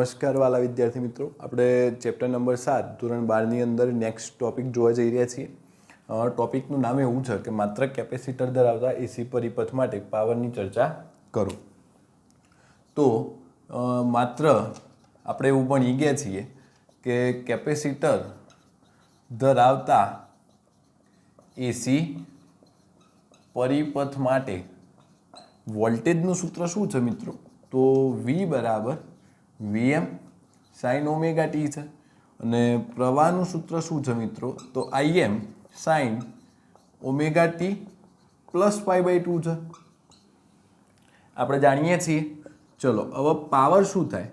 નમસ્કાર વાલા વિદ્યાર્થી મિત્રો. આપણે ચેપ્ટર નંબર સાત, ધોરણ બારની અંદર નેક્સ્ટ ટોપિક જોવા જઈ રહ્યા છીએ. ટોપિકનું નામ એવું છે કે માત્ર કેપેસિટર ધરાવતા એસી પરિપથ માટે પાવરની ચર્ચા કરો. તો માત્ર આપણે એવું ભણી ગયા છીએ કે કેપેસિટર ધરાવતા એસી પરિપથ માટે વોલ્ટેજનું સૂત્ર શું છે મિત્રો? તો વી બરાબર વીએમ સાઇન ઓમેગા ટી છે. અને પ્રવાહનું સૂત્ર શું છે મિત્રો? તો IM sine omega t plus pi by two છે. આપણે જાણીએ છીએ. ચલો, હવે પાવર શું થાય?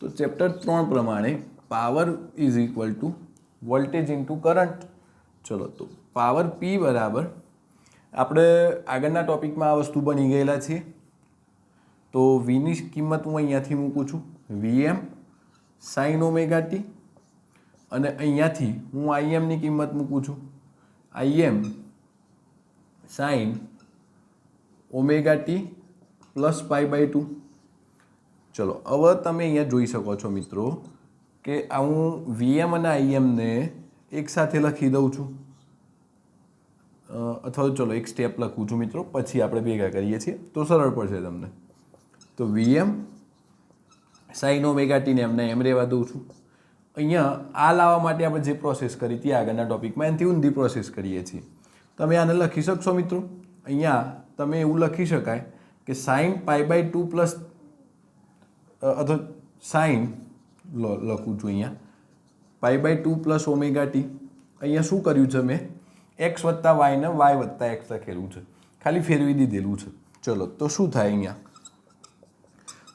તો ચેપ્ટર ત્રણ પ્રમાણે power is equal to voltage into current ચલો, તો પાવર પી બરાબર. આપણે આગળના ટોપિકમાં આ વસ્તુ બની ગયેલા છીએ. તો વીની કિંમત હું અહીંયાથી મૂકું છું. વીએમ સાઇન ઓમેગા ટી અને અહીંયાથી હું આઈએમની કિંમત મૂકું છું. IM sine omega t plus pi by two ચલો, હવે તમે અહીંયા જોઈ શકો છો મિત્રો કે આ હું વીએમ અને આઈએમને એક સાથે લખી દઉં છું. અથવા તો ચલો, એક સ્ટેપ લખું છું મિત્રો. પછી આપણે ભેગા કરીએ છીએ. તો સરળ પડશે તમને. તો વીએમ સાઈન ઓમેગા ટીને એમને એમ રહેવા દઉં છું. અહીંયા આ લાવવા માટે આપણે જે પ્રોસેસ કરી હતી, આગળના ટોપિકમાં એનાથી ઊંધી પ્રોસેસ કરીએ છીએ. તમે આને લખી શકશો મિત્રો? અહીંયા તમે એવું લખી શકાય કે sine pi by two plus અથવા સાઈન લખું છું અહીંયા. Pi by two plus omega t. અહીંયા શું કર્યું છે મેં? એક્સ વત્તા વાયને વાય વત્તા એક્સ લખેલું છે. ખાલી ફેરવી દીધેલું છે. ચલો, તો શું થાય અહીંયા?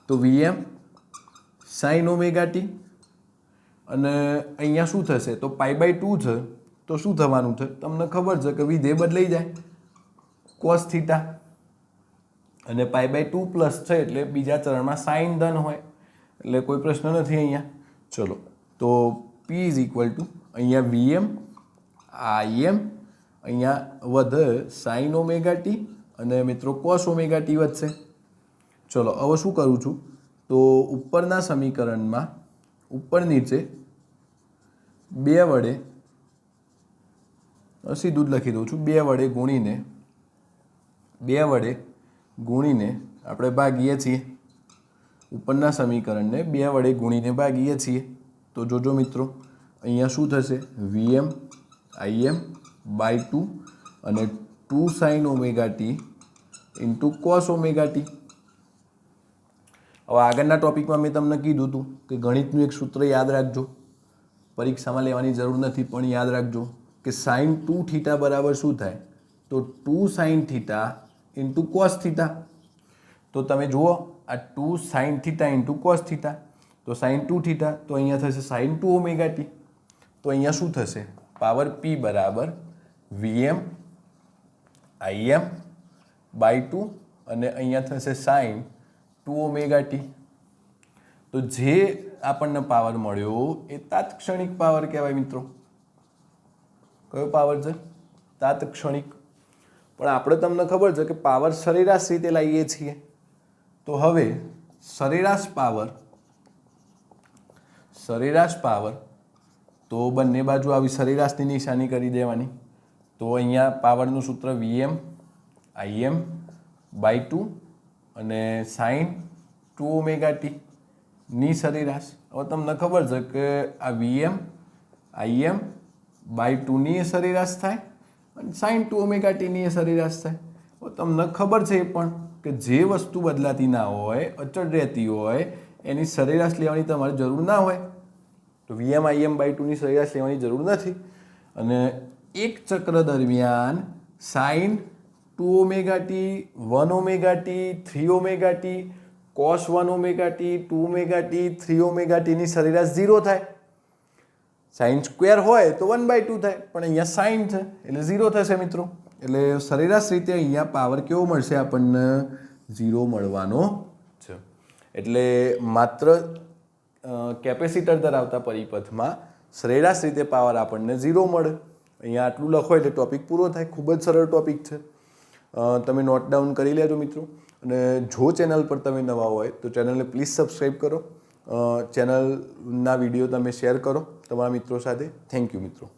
તો વીએમ સાઇન ઓમેગા ટી અને અહીંયા શું થશે? તો પાઈ બાય ટુ છે. તો શું થવાનું છે? તમને ખબર છે કે વિધેય બદલાઈ જાય. કોસ થીટા અને પાઈ બાય ટુ પ્લસ છે એટલે બીજા ચરણમાં સાઇન ધન હોય. એટલે કોઈ પ્રશ્ન નથી અહીંયા. ચલો. તો પી ઇઝ ઇક્વલ ટુ અહીંયા વીએમ આઈએમ અહીંયા વધે સાઇન ઓમેગા ટી અને મિત્રો કોસ ઓમેગા ટી વધશે. ચલો, હવે શું કરું છું? તો ઉપરના સમીકરણમાં, ઉપર નીચે બે વડે સીધું જ લખી દઉં છું, બે વડે ગુણીને, બે વડે ગુણીને આપણે ભાગીએ છીએ. ઉપરના સમીકરણને બે વડે ગુણીને ભાગીએ છીએ. તો જોજો મિત્રો, અહીંયા શું થશે? VM IM by two and two sine omega t into cos omega t હવે આગળના ટોપિકમાં મેં તમને કીધું હતું કે ગણિતનું એક સૂત્ર યાદ રાખજો. પરીક્ષામાં લેવાની જરૂર નથી, પણ યાદ રાખજો કે સાઇન ટુ થીટા બરાબર શું થાય? તો two sine theta into cos theta. તો તમે જુઓ, આ two sine theta into cos theta. તો સાઇન ટુ થીટા, તો અહીંયા થશે સાઇન ટુ ઓમેગા ટી. તો અહીંયા શું થશે? પાવર પી બરાબર વીએમ આઈએમ બાય ટુ અને અહીંયા થશે સાઇન ટુ ઓમેગા ટી. તો જે આપણને પાવર મળ્યો એ તાત્ક્ષણિક પાવર કહેવાય મિત્રો. કયો પાવર છે? તાત્ક્ષણિક. પણ આપણે તમને ખબર છે કે પાવર સરેરાશ રીતે લાવીએ છીએ. તો હવે સરેરાશ પાવર સરેરાશ પાવર તો બંને બાજુ આવી સરેરાશની નિશાની કરી દેવાની. તો અહીંયા પાવરનું સૂત્ર વીએમ આઈએમ બાય ટુ અને સાઇન ટુ ઓમેગા ટી ની સરેરાશ. હવે તમને ખબર છે કે આ વીએમ આઈએમ બાય ટુની એ સરેરાશ થાય અને સાઇન ટુ ઓમેગા ટીની એ સરેરાશ થાય. હવે તમને ખબર છે એ પણ કે જે વસ્તુ બદલાતી ના હોય, અચળ રહેતી હોય, એની સરેરાશ લેવાની તમારે જરૂર ના હોય. તો વીએમ આઈએમ બાય ટુની સરેરાશ લેવાની જરૂર નથી. અને એક ચક્ર દરમિયાન sine two omega t, one omega t, three omega t, cos one omega t, two omega t, three omega ટીની સરેરાશ ઝીરો થાય. સાઇન સ્ક્વેર હોય તો વન બાય ટુ થાય, પણ અહીંયા સાઇન છે, એટલે ઝીરો થશે મિત્રો. એટલે સરેરાશ રીતે અહીંયા પાવર કેવો મળશે આપણને? ઝીરો મળવાનો છે. એટલે માત્ર કેપેસિટર ધરાવતા પરિપથમાં સરેરાશ રીતે પાવર આપણને ઝીરો મળે. અહીંયા આટલું લખો એટલે ટોપિક પૂરો થાય. ખૂબ જ સરળ ટોપિક છે. તમે નોટ ડાઉન કરી લેજો મિત્રો. અને જો ચેનલ પર તમે નવા હોય, તો ચેનલને પ્લીઝ સબસ્ક્રાઈબ કરો. ચેનલના વીડિયો તમે શેર કરો તમારા મિત્રો સાથે. થેન્ક યુ મિત્રો.